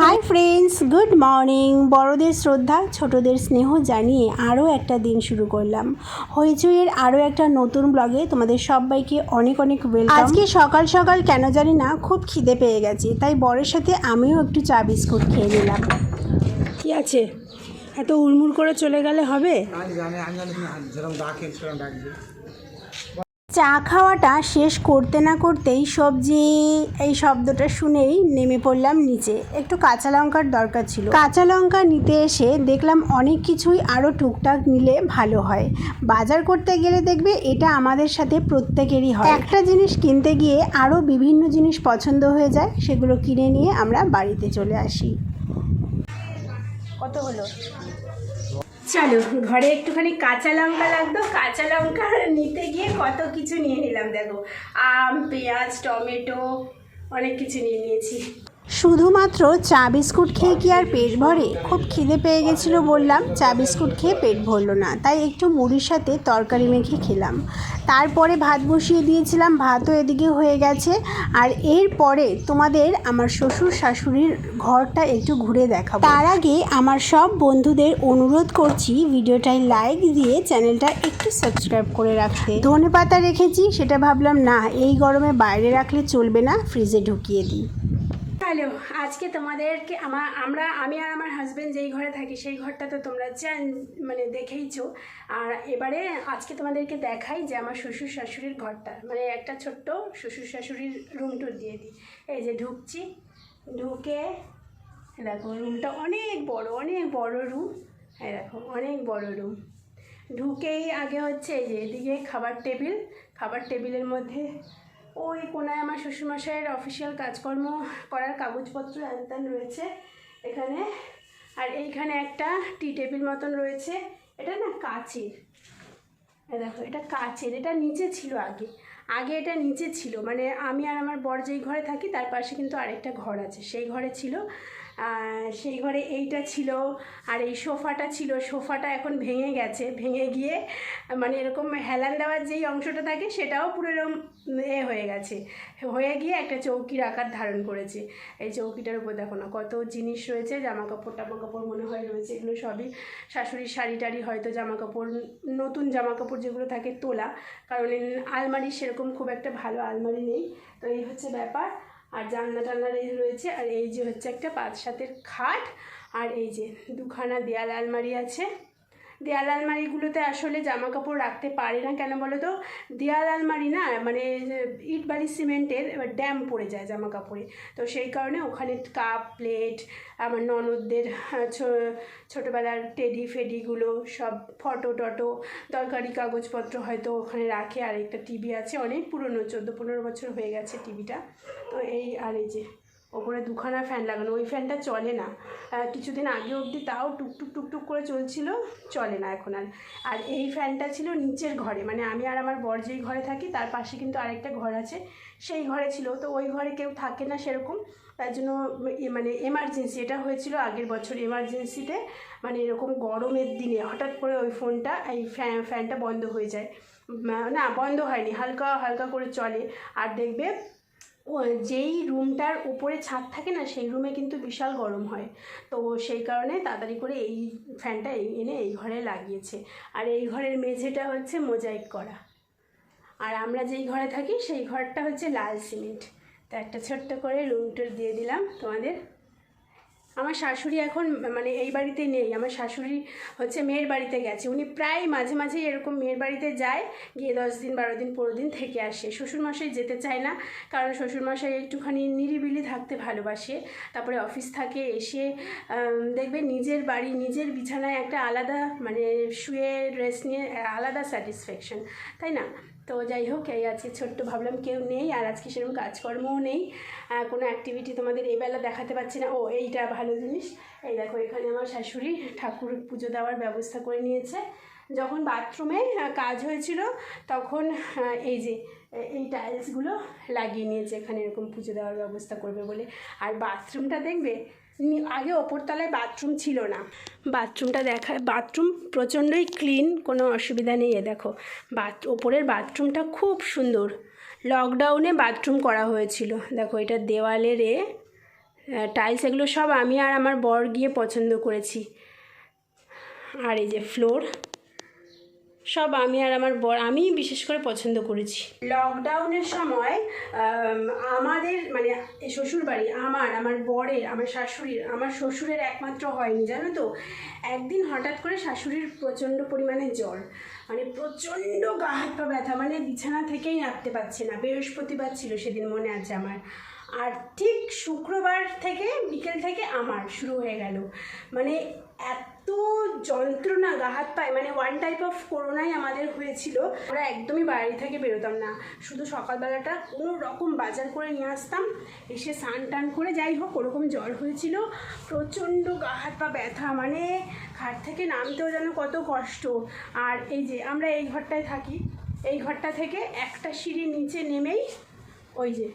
Hi friends good morning বড়দের শ্রদ্ধা, ছোটদের স্নেহ জানিয়ে আরও একটা দিন শুরু করলাম। হইচইয়ের আরও একটা নতুন ব্লগে তোমাদের সবাইকে অনেক অনেক ওয়েলকাম আজকে সকাল সকাল কেন জানি না খুব খিদে পেয়ে গেছে, তাই বরের সাথে আমিও একটু চা বিস্কুট খেয়ে নিলাম। কি আছে? এত উড়মুড় করে চলে গেলে হবে? চা খাওয়াটা শেষ করতে না করতেই সবজি এই শব্দটা শুনেই নেমে পড়লাম নিচে। একটু কাঁচা লঙ্কার দরকার ছিল। কাঁচা লঙ্কা নিতে এসে দেখলাম অনেক কিছুই আরও টুকটাক নিলে ভালো হয়। বাজার করতে গেলে দেখবে এটা আমাদের সাথে প্রত্যেকেরই হয়। একটা জিনিস কিনতে গিয়ে আরও বিভিন্ন জিনিস পছন্দ হয়ে যায়, সেগুলো কিনে নিয়ে আমরা বাড়িতে চলে আসি। কত হলো? চলো, ঘরে একটুখানি কাঁচা লঙ্কা লাগতো, কাঁচা লঙ্কা নিতে গিয়ে কত কিছু নিয়ে নিলাম, দেখো। আম, পেঁয়াজ, টমেটো, অনেক কিছু নিয়ে নিয়েছি। শুধুমাত্র চা বিস্কুট খেয়ে কি আর পেট ভরে? খুব খিদে পেয়ে গেছিল বললাম, চা বিস্কুট খেয়ে পেট ভরলো না, তাই একটু মুড়ির সাথে তরকারি মেখে খেলাম। তারপরে ভাত বসিয়ে দিয়েছিলাম, ভাতও এদিকে হয়ে গেছে। আর এরপরে তোমাদের আমার শ্বশুর শাশুড়ির ঘরটা একটু ঘুরে দেখাবো। তার আগে আমার সব বন্ধুদের অনুরোধ করছি, ভিডিওটায় লাইক দিয়ে চ্যানেলটা একটু সাবস্ক্রাইব করে রাখতে। ধনে পাতা রেখেছি, সেটা ভাবলাম না, এই গরমে বাইরে রাখলে চলবে না, ফ্রিজে ঢুকিয়ে দিই। হ্যালো, আজকে তোমাদেরকে আমার, আমরা, আমি আর আমার হাজব্যান্ড যেই ঘরে থাকি, সেই ঘরটা তো তোমরা জান মানে দেখেইছো। আর এবারে আজকে তোমাদেরকে দেখাই যে আমার শ্বশুর শাশুড়ির ঘরটা। মানে একটা ছোট্ট শ্বশুর শাশুড়ির রুম টুর দিয়ে দিই। এই যে ঢুকছি, ঢুকে দেখো রুমটা অনেক বড় অনেক বড় রুম হ্যাঁ দেখো, অনেক বড় রুম ঢুকেই আগে হচ্ছে এই যে এদিকে খাবার টেবিল, খাবার টেবিলের মধ্যে ওই কোনায় আমার শ্বশুরমশাইয়ের অফিসিয়াল কাজকর্ম করার কাগজপত্র একদান রয়েছে এখানে। আর এইখানে একটা টি টেবিল মতন রয়েছে। এটা না কাচের। দেখো, এটা কাচের। এটা নিচে ছিল আগে। আগে এটা নিচে ছিল। মানে আমি আর আমার বর যেই ঘরে থাকি, তার পাশে কিন্তু আরেকটা ঘর আছে। সেই ঘরে ছিল। সেই ঘরে এইটা ছিল আর এই সোফাটা ছিল। সোফাটা এখন ভেঙে গেছে। ভেঙে গিয়ে মানে এরকম হেলান দেওয়ার যেই অংশটা থাকে, সেটাও পুরো এরকম এ হয়ে গেছে। হয়ে গিয়ে একটা চৌকির আকার ধারণ করেছে। এই চৌকিটার উপর দেখো না, কত জিনিস রয়েছে জামা কাপড় টামা কাপড় মনে হয় রয়েছে, এগুলো সবই শাশুড়ির শাড়ি টাড়ি, হয়তো জামা কাপড় নতুন জামা কাপড় যেগুলো থাকে তোলা। কারণ আলমারি সেরকম খুব একটা ভালো আলমারি নেই। তো এই হচ্ছে ব্যাপার। আর জানলা এই রয়েছে, আর এই যে হচ্ছে একটা পাঁচ সাতের খাট, আর এই যে দুখানা দেয়াল আলমারি আছে। দেয়াল আলমারিগুলোতে আসলে জামা কাপড় রাখতে পারে না, কেন বলো তো দেয়াল আলমারি না মানে ইট বালি সিমেন্টের এবার ড্যাম পড়ে যায় জামা কাপড়ে তো সেই কারণে ওখানে কাপ, প্লেট, আমার ননদদের ছোটোবেলার টেডি ফেডিগুলো সব ফটো টটো, দরকারি কাগজপত্র হয়তো ওখানে রাখে। আর একটা টিভি আছে, অনেক পুরনো, চোদ্দ পনেরো বছর হয়ে গেছে টিভিটা। তো এই, আর এই যে ওপরে দুখানা ফ্যান লাগানো। ওই ফ্যানটা চলে না। কিছুদিন আগে অবধি তাও টুকটুক টুকটুক করে চলছিল, চলে না এখন আর। আর এই ফ্যানটা ছিল নিচের ঘরে। মানে আমি আর আমার বর যেই ঘরে থাকি, তার পাশে কিন্তু আরেকটা ঘর আছে। সেই ঘরে ছিল। তো ওই ঘরে কেউ থাকে না সেরকম। তার জন্য মানে এমার্জেন্সি এটা হয়েছিল আগের বছর এমার্জেন্সিতে মানে এরকম গরমের দিনে হঠাৎ করে ওই ফোনটা এই ফ্যান ফ্যানটা বন্ধ হয়ে যায়। না, বন্ধ হয়নি। হালকা হালকা করে চলে। আর দেখবে যেই রুমটার উপরে ছাদ থাকে না, সেই রুমে কিন্তু বিশাল গরম হয়। তো সেই কারণে তাড়াতাড়ি করে এই ফ্যানটা এনে এই ঘরে লাগিয়েছে। আর এই ঘরের মেঝেটা হচ্ছে মোজাইক করা। আর আমরা যেই ঘরে থাকি, সেই ঘরটা হচ্ছে লাল সিমেন্ট। তো একটা ছোট্ট করে রুম টুর দিয়ে দিলাম তোমাদের। আমার শাশুড়ি এখন মানে এই বাড়িতে নেই, আমার শাশুড়ি হচ্ছে মেয়ের বাড়িতে গেছে। উনি প্রায় মাঝে মাঝে এরকম মেয়ের বাড়িতে যায়, গিয়ে দশ দিন, বারো দিন, পনেরো দিন থেকে আসে। শ্বশুরমশাই যেতে চায় না, কারণ শ্বশুরমশাই একটুখানি নিরিবিলি থাকতে ভালোবাসে। তারপরে অফিস থাকে, এসে দেখবে নিজের বাড়ি, নিজের বিছানায় একটা আলাদা মানে শুয়ে রেস্ট নিয়ে, আলাদা স্যাটিসফ্যাকশন তাই না? তো যাই হোক, এই আজকে ছোট্ট ভাবলাম কেউ নেই আর আজকে সেরকম কাজকর্মও নেই। কোনো অ্যাক্টিভিটি তোমাদের এই বেলা দেখাতে পারছি না। ও, এইটা ভালো জিনিস। এই দেখো, এখানে আমার শাশুড়ি ঠাকুর পুজো দেওয়ার ব্যবস্থা করে নিয়েছে। যখন বাথরুমে কাজ হয়েছিল, তখন এই যে এই টাইলসগুলো লাগিয়ে নিয়েছে। এখানে এরকম পুজো দেওয়ার ব্যবস্থা করবে বলে। আর বাথরুমটা দেখবে আগে ওপরতলায় বাথরুম ছিল না। বাথরুমটা দেখা বাথরুম প্রচণ্ডই ক্লিন কোনো অসুবিধা নেই এ দেখো। বাথ ওপরের বাথরুমটা খুব সুন্দর। লকডাউনে বাথরুম করা হয়েছিল। দেখো এটা দেওয়ালের এ টাইলস এগুলো সব আমি আর আমার বর গিয়ে পছন্দ করেছি। আর এই যে ফ্লোর সব আমি আর আমার বর, আমি বিশেষ করে পছন্দ করেছি। লকডাউনের সময় আমাদের মানে শ্বশুর বাড়ি আমার আমার বরের, আমার শাশুড়ির, আমার শ্বশুরের একমাত্র হয়নি, জানো তো? একদিন হঠাৎ করে শাশুড়ির প্রচণ্ড পরিমাণে জ্বর মানে প্রচণ্ড গা হাত পা ব্যথা মানে বিছানা থেকেই নামতে পারছে না, বৃহস্পতিবার ছিল সেদিন মনে আছে আমার। আর ঠিক শুক্রবার থেকে, বিকেল থেকে আমার শুরু হয়ে গেল। মানে এত যন্ত্রণা গা হাত পায় মানে ওয়ান টাইপ অফ করোনাই আমাদের হয়েছিল। আমরা একদমই বাড়ি থেকে বেরোতাম না। শুধু সকালবেলাটা কোনো রকম বাজার করে নিয়ে আসতাম, এসে স্নান টান করে যাই হোক ওরকম জ্বর হয়েছিল। প্রচণ্ড গা হাত পা ব্যথা মানে ঘাট থেকে নামতেও যেন কত কষ্ট। আর এই যে, আমরা এই ঘরটায় থাকি। এই ঘরটা থেকে একটা সিঁড়ি নিচে নেমেই ওই যে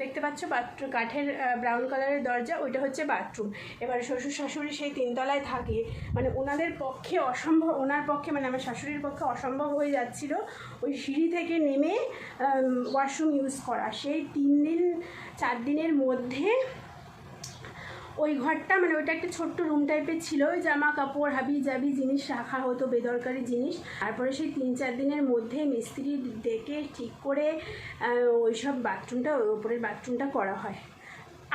দেখতে পাচ্ছ বাথরুম, কাঠের ব্রাউন কালারের দরজা, ওইটা হচ্ছে বাথরুম এবার শ্বশুর শাশুড়ি সেই তিনতলায় থাকে। মানে ওনাদের পক্ষে অসম্ভব ওনার পক্ষে মানে আমার শাশুড়ির পক্ষে অসম্ভব হয়ে যাচ্ছিল ওই সিঁড়ি থেকে নেমে ওয়াশরুম ইউজ করা। সেই তিন দিন, চার দিনের মধ্যে ওই ঘরটা মানে ওইটা একটা ছোট্ট রুম টাইপের ছিল। ওই জামা কাপড় হাবি জাবি জিনিস রাখা হতো, বেদরকারি জিনিস। তারপরে সেই তিন চার দিনের মধ্যে মিস্ত্রি ডেকে ঠিক করে ওই সব বাথরুমটা ওই ওপরের বাথরুমটা করা হয়।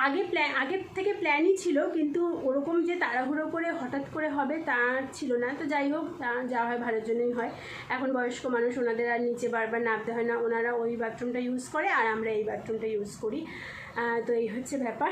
আগে প্ল্যান আগের থেকে প্ল্যানই ছিল, কিন্তু ওরকম যে তাড়াহুড়ো করে হঠাৎ করে হবে তা ছিল না। তো যাই হোক তা যা হয়, ভালোর জন্যই হয়। এখন বয়স্ক মানুষ, ওনাদের আর নিচে বারবার নামতে হয় না। ওনারা ওই বাথরুমটা ইউজ করে, আর আমরা এই বাথরুমটা ইউজ করি। তো এই হচ্ছে ব্যাপার।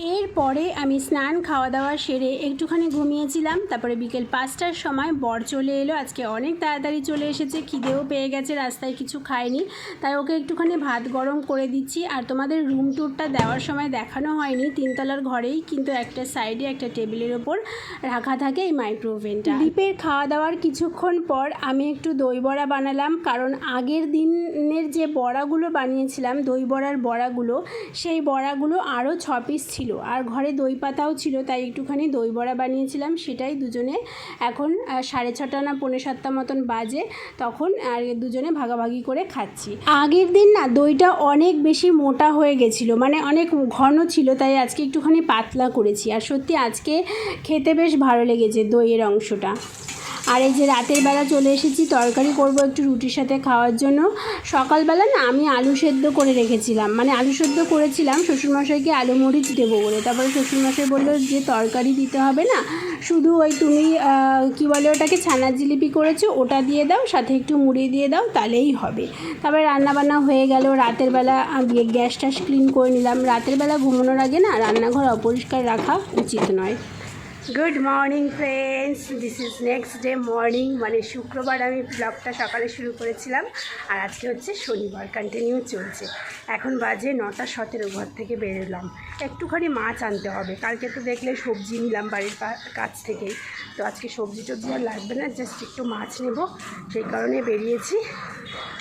এরপরে আমি স্নান খাওয়া দাওয়া সেরে একটুখানি ঘুমিয়েছিলাম। তারপরে বিকেল পাঁচটার সময় বর চলে এলো। আজকে অনেক তাড়াতাড়ি চলে এসেছে, খিদেও পেয়ে গেছে, রাস্তায় কিছু খায়নি। তাই ওকে একটুখানি ভাত গরম করে দিচ্ছি। আর তোমাদের রুম ট্যুরটা দেওয়ার সময় দেখানো হয়নি, তিনতলার ঘরেই। কিন্তু একটা সাইডে একটা টেবিলের ওপর রাখা থাকে এই মাইক্রোওভেনটা দীপের খাওয়া দাওয়ার কিছুক্ষণ পর আমি একটু দই বড়া বানালাম। কারণ আগের দিনের যে বড়াগুলো বানিয়েছিলাম, দই বড়ার বড়াগুলো, সেই বড়াগুলো আরও ছ পিস ছিল। আর ঘরে দই পাতাও ছিল, তাই একটুখানি দই বড়া বানিয়েছিলাম, সেটাই দুজনে এখন সাড়ে ছটা না পৌনে সাতটা মতন বাজে, তখন, আর দুজনে ভাগাভাগি করে খাচ্ছি। আগের দিন না, দইটা অনেক বেশি মোটা হয়ে গেছিল মানে অনেক ঘন ছিল, তাই আজকে একটুখানি পাতলা করেছি। আর সত্যি আজকে খেতে বেশ ভালো লেগেছে দইয়ের অংশটা। আর এই যে রাতের বেলা চলে এসেছি, তরকারি করব একটু রুটির সাথে খাওয়ার জন্য। সকালবেলা না আমি আলু সেদ্ধ করে রেখেছিলাম। মানে আলু সেদ্ধ করেছিলাম, শ্বশুরমশাইকে আলু মরিচ দেবো বলে। তারপরে শ্বশুরমশাই বলল যে তরকারি দিতে হবে না, শুধু ওই তুমি কি বলে ওটাকে ছানার জিলিপি করেছ, ওটা দিয়ে দাও, সাথে একটু মুড়ি দিয়ে দাও, তাহলেই হবে। তারপরে রান্নাবান্না হয়ে গেল, রাতের বেলা গ্যাস ট্যাস ক্লিন করে নিলাম। রাতের বেলা ঘুমানোর আগে না রান্নাঘর অপরিষ্কার রাখা উচিত নয়। Good morning friends this is next day morning মানে শুক্রবার আমি ব্লগটা সকালে শুরু করেছিলাম, আর আজকে হচ্ছে শনিবার কন্টিনিউ চলছে। এখন বাজে নটা সতেরো, ঘর থেকে বেরোলাম। একটুখানি মাছ আনতে হবে। কালকে তো দেখলে সবজি নিলাম বাড়ির কাছ থেকেই। তো আজকে সবজি টবজি আর লাগবে না জাস্ট একটু মাছ নেব। সেই কারণে বেরিয়েছি।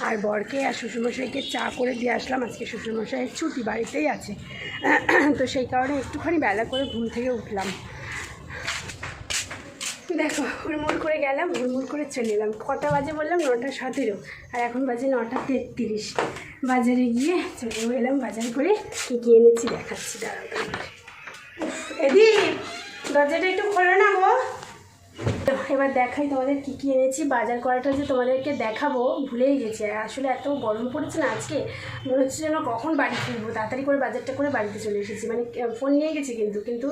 আর বরকে আর শ্বশুরমশাইকে চা করে দিয়ে আসলাম। আজকে শ্বশুরমশাইয়ের ছুটি বাড়িতেই আছে। তো সেই কারণে একটুখানি বেলা করে ঘুম থেকে উঠলাম। দেখো, হুড়মুড় করে গেলাম, হুড়মুড় করে চলে এলাম। কটা বাজে বললাম? নটা সতেরো। আর এখন বাজে নটা তেত্রিশ। বাজারে গিয়ে চলে এলাম, বাজার করে কী কী এনেছি দেখাচ্ছি। দাঁড়াও এদি দরজাটা একটু খোলো না গো। এবার দেখাই তোমাদের কী কী এনেছি। বাজার করাটা যে তোমাদেরকে দেখাবো, ভুলেই গেছি। আসলে এত গরম পড়েছে না আজকে, মনে হচ্ছে যেন কখন বাড়ি ফিরবো। তাড়াতাড়ি করে বাজারটা করে বাড়িতে চলে এসেছি। মানে ফোন নিয়ে গেছি কিন্তু কিন্তু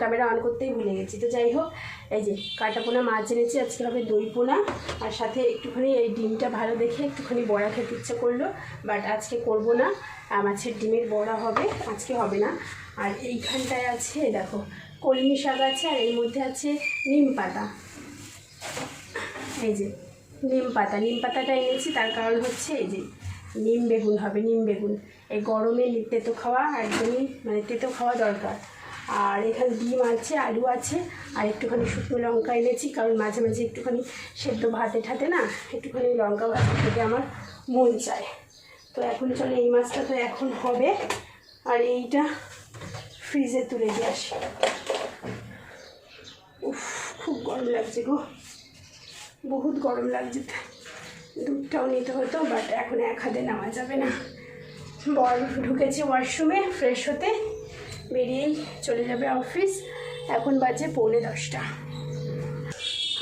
ক্যামেরা অন করতেই ভুলে গেছি। তো যাই হোক, এই যে কাটা পোনা মাছ এনেছি, আজকে হবে দই পোনা। আর সাথে একটুখানি এই ডিমটা ভালো দেখে একটুখানি বড়া খেতে ইচ্ছে করল। বাট আজকে করব না মাছের ডিমের বড়া হবে, আজকে হবে না। আর এইখানটায় আছে, দেখো, কলমি শাক আছে, আর এর মধ্যে আছে নিম পাতা। এই যে নিম পাতা, নিম পাতাটা এনেছি, তার কারণ হচ্ছে এই যে নিম বেগুন হবে, নিম বেগুন। এই গরমে তেতো খাওয়া একদমই মানে তেতো খাওয়া দরকার। আর এখানে ডিম আছে, আলু আছে, আর একটুখানি শুকনো লঙ্কা এনেছি, কারণ মাঝে মাঝে একটুখানি সেদ্ধ ভাতে ঠাতে না, একটুখানি লঙ্কা ভাতে খেতে আমার মন চায়। তো এখন চলে, এই মাছটা তো এখন হবে। আর এইটা ফ্রিজে তুলে দিয়ে আসি। উফ, খুব গরম লাগছে গো। বহুত গরম লাগছে। দুধটাও নিতে হতো বাট এখন এক হাতে নেওয়া যাবে না। বর ঢুকেছে ওয়াশরুমে ফ্রেশ হতে বেরিয়েই চলে যাবে অফিস এখন বাজে পৌনে দশটা।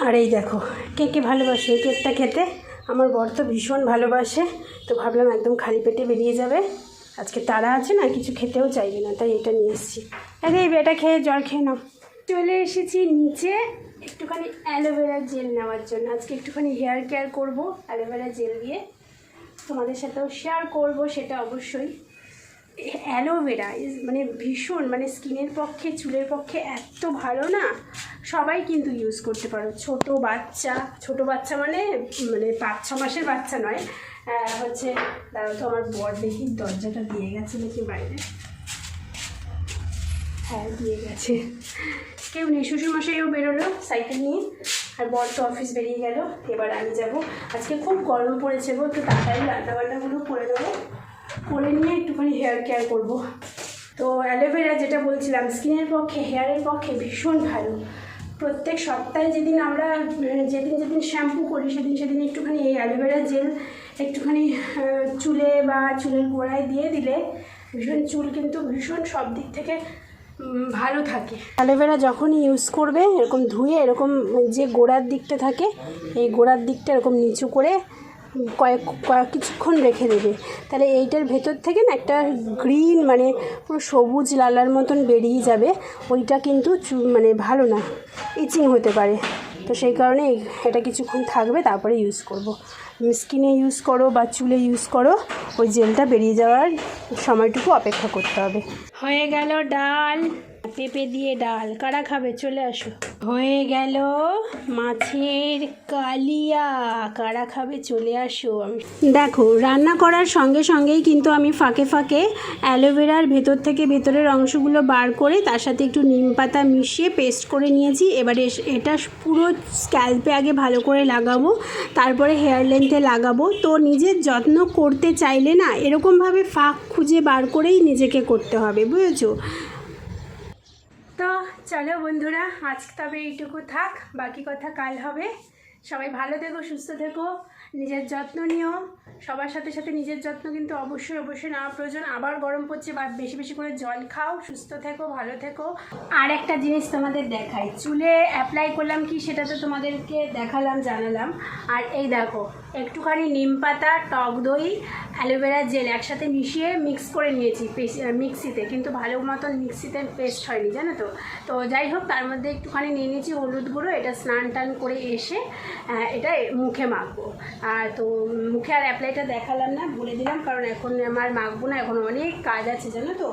আর এই দেখো, কে কে ভালোবাসে এই কেকটা খেতে? আমার বর তো ভীষণ ভালোবাসে, তো ভাবলাম একদম খালি পেটে বেরিয়ে যাবে। আজকে তারা আছে না, কিছু খেতেও চাইবে না, তাই এটা নিয়ে এসেছি। আরে এই বেটা খেয়ে জল খেয়ে নাও। চলে এসেছি নিচে। একটুখানি অ্যালোভেরা জেল নেওয়ার জন্য। আজকে একটুখানি হেয়ার কেয়ার করব অ্যালোভেরা জেল দিয়ে তোমাদের সাথেও শেয়ার করব সেটা অবশ্যই। অ্যালোভেরা মানে ভীষণ মানে স্কিনের পক্ষে, চুলের পক্ষে এত ভালো না, সবাই কিন্তু ইউজ করতে পারো। ছোট বাচ্চা ছোট বাচ্চা মানে মানে পাঁচ, ছ মাসের বাচ্চা নয় হচ্ছে, দাঁড়াও তো আমার বর দেখি, দরজাটা দিয়ে গেছে নাকি বাইরে? হ্যাঁ দিয়ে গেছে। কেউ নেই শ্বশুরমশাইও বেরোলো সাইকেল নিয়ে, আর বর তো অফিস বেরিয়ে গেল। এবার আমি যাব। আজকে খুব গরম পড়েছে গো, তো তাড়াতাড়ি রান্নাবান্নাগুলো করে দেবো। করে নিয়ে একটুখানি হেয়ার কেয়ার করব। তো অ্যালোভেরা যেটা বলছিলাম, স্কিনের পক্ষে হেয়ারের পক্ষে ভীষণ ভালো। প্রত্যেক সপ্তাহে যেদিন আমরা যেদিন যেদিন শ্যাম্পু করি, সেদিন সেদিন একটুখানি এই অ্যালোভেরা জেল একটুখানি চুলে বা চুলের গোড়ায় দিয়ে দিলে ভীষণ, চুল কিন্তু ভীষণ সব দিক থেকে ভালো থাকে। অ্যালোভেরা যখনই ইউজ করবে, এরকম ধুয়ে এরকম যে গোড়ার দিকটা থাকে, এই গোড়ার দিকটা এরকম নিচু করে কয়েক কয়েক কিছুক্ষণ রেখে দেবে। তাহলে এইটার ভেতর থেকে না একটা গ্রিন মানে পুরো সবুজ লালার মতন বেরিয়ে যাবে। ওইটা কিন্তু মানে ভালো না ইচিং হতে পারে। তো সেই কারণে এটা কিছুক্ষণ থাকবে, তারপরে ইউজ করব। স্কিনে ইউজ করো বা চুলে ইউজ করো, ওই জেলটা বেরিয়ে যাওয়ার সময়টুকু অপেক্ষা করতে হবে। হয়ে গেল ডাল। পেঁপে দিয়ে ডাল। কারা খাবে? চলে আসো। হয়ে গেল মাছের কালিয়া। কারা খাবে? চলে আসো দেখো, রান্না করার সঙ্গে সঙ্গেই কিন্তু আমি ফাঁকে ফাঁকে অ্যালোভেরার ভেতর থেকে ভেতরের অংশগুলো বার করে তার সাথে একটু নিম পাতা মিশিয়ে পেস্ট করে নিয়েছি। এবারে এটা পুরো স্ক্যাল্পে আগে ভালো করে লাগাবো। তারপরে হেয়ার লেন্থে লাগাবো। তো নিজের যত্ন করতে চাইলে না, এরকমভাবে ফাঁক খুঁজে বার করেই নিজেকে করতে হবে, বুঝেছ? তো চলো বন্ধুরা আজ তবে এইটুকু থাক বাকি কথা কাল হবে। সবাই ভালো থেকো, সুস্থ থেকো, নিজের যত্ন নিও। সবার সাথে সাথে নিজের যত্ন কিন্তু অবশ্যই অবশ্যই নেওয়া প্রয়োজন। আবার গরম পড়ছে, বা বেশি বেশি করে জল খাও, সুস্থ থেকো, ভালো থেকো। আর একটা জিনিস তোমাদের দেখাই, চুলে অ্যাপ্লাই করলাম কি সেটা তো তোমাদেরকে দেখালাম, জানালাম। আর এই দেখো, একটুখানি নিম পাতা, টক দই, অ্যালোভেরা জেল একসাথে মিশিয়ে মিক্স করে নিয়েছি মিক্সিতে। কিন্তু ভালো মতন মিক্সিতে পেস্ট হয়নি, জানো তো? তো যাই হোক, তার মধ্যে একটুখানি নিয়ে নিয়েছি হলুদ গুঁড়ো, এটা স্নান টান করে এসে এটা মুখে মাখবো। আর তো মুখে আর অ্যাপ্লাইটা দেখালাম না, বলে দিলাম, কারণ এখন আমার মাখবো না, এখন অনেক কাজ আছে, জানো তো।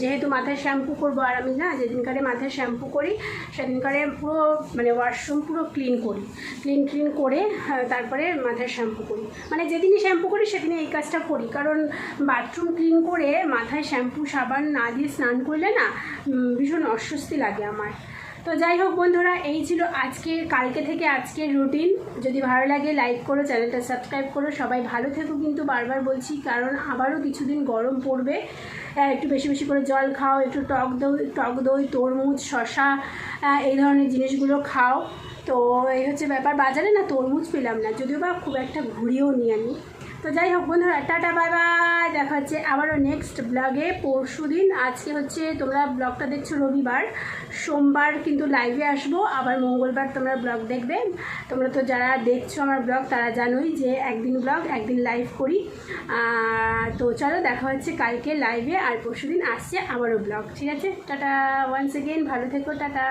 যেহেতু মাথায় শ্যাম্পু করব, আর আমি না যেদিনকারে মাথায় শ্যাম্পু করি, সেদিনকারে পুরো মানে ওয়াশরুম পুরো ক্লিন করি। ক্লিন ক্লিন করে তারপরে মাথায় শ্যাম্পু করি। মানে যেদিনই শ্যাম্পু করি, সেদিনই এই কাজটা করি। কারণ বাথরুম ক্লিন করে মাথায় শ্যাম্পু সাবান না দিয়ে স্নান করলে না ভীষণ অস্বস্তি লাগে আমার। তো যাই হোক বন্ধুরা এই ছিল আজকের কালকে থেকে আজকের রুটিন যদি ভালো লাগে লাইক করো চ্যানেলটা সাবস্ক্রাইব করো। সবাই ভালো থেকো কিন্তু বারবার বলছি কারণ আবারও কিছুদিন গরম পড়বে। আহ, একটু বেশি বেশি করে জল খাও একটু টক দই টক দই তরমুজ শশা আহ, এই ধরনের জিনিসগুলো খাও। তো এই হচ্ছে ব্যাপার। বাজারে না তরমুজ পেলাম না যদিও বা খুব একটা ঘুরিয়েও নিই আমি। তো যাই হোক বন্ধুরা, টাটা, বাই বাই। দেখা হচ্ছে আবারও নেক্সট ব্লগে পরশু দিন আজকে হচ্ছে তোমরা ব্লগটা দেখছ রবিবার। সোমবার কিন্তু লাইভে আসব, আবার মঙ্গলবার তোমরা ব্লগ দেখবে। তোমরা তো যারা দেখছ আমার ব্লগ তারা জানোই যে একদিন ব্লগ একদিন লাইভ করি। তো চলো, দেখা হচ্ছে কালকে লাইভে আর পরশু দিন আসছে আবারও ব্লগ ঠিক আছে? টাটা ওয়ান্স এগেন ভালো থেকো, টাটা।